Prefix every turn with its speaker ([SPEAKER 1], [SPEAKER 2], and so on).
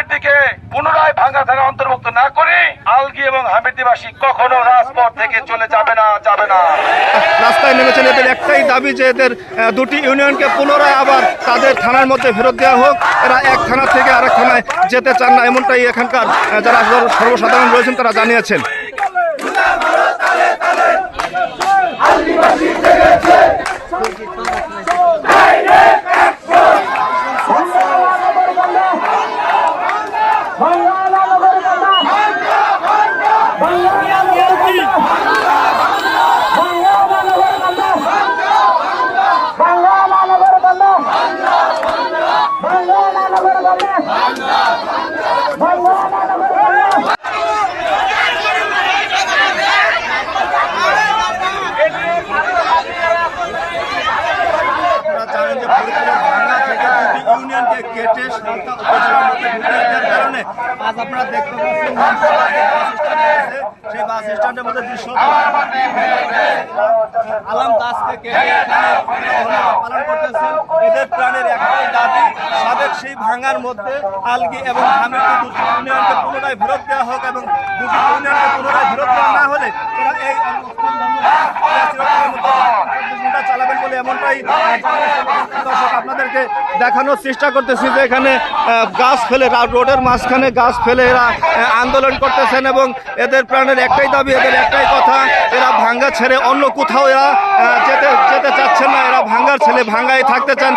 [SPEAKER 1] হামিদিকে পুনরায় অন্তর্ভুক্ত না করে আলগি এবং হামিদিবাসী কখনো রাজপথ থেকে চলে যাবে না যাবে না।
[SPEAKER 2] রাস্তায় নেমেছেন এদের একটাই দাবি যে এদের দুটি ইউনিয়নকে পুনরায় আবার তাদের থানার মধ্যে ফেরত দেওয়া হোক। এরা এক থানা থেকে আরেক থানায় যেতে চান না, এমনটাই এখানকার যারা সর্বসাধারণ রয়েছেন তারা জানিয়েছেন আপনারা জানেন যে ফরিদপুরের ভাঙ্গা থেকে দুটি কেটে বাস স্ট্যান্ডের মধ্যে আলাম দাসকে পালন করতেছেন। এদের প্রাণের একটাই দাবি সেই ভাঙার মধ্যে আলগি এবং হামিদকে দুটি ইউনিয়নকে পুনরায় ফেরত দেওয়া হোক এবং দুটি ইউনিয়নকে পুনরায় ফেরত দেওয়া না হলে এই বলে এমনটাই আপনাদেরকে দেখানোর চেষ্টা করতেছি যে এখানে গাছ ফেলে রোডের মাঝখানে গাছ ফেলে এরা আন্দোলন করতেছেন এবং এদের প্রাণের একটাই দাবি, এদের একটাই কথা, এরা ভাঙ্গা ছেড়ে অন্য কোথাও এরা যেতে যেতে চাচ্ছেন না, এরা ভাঙ্গার ছেলে ভাঙ্গায় থাকতে চান।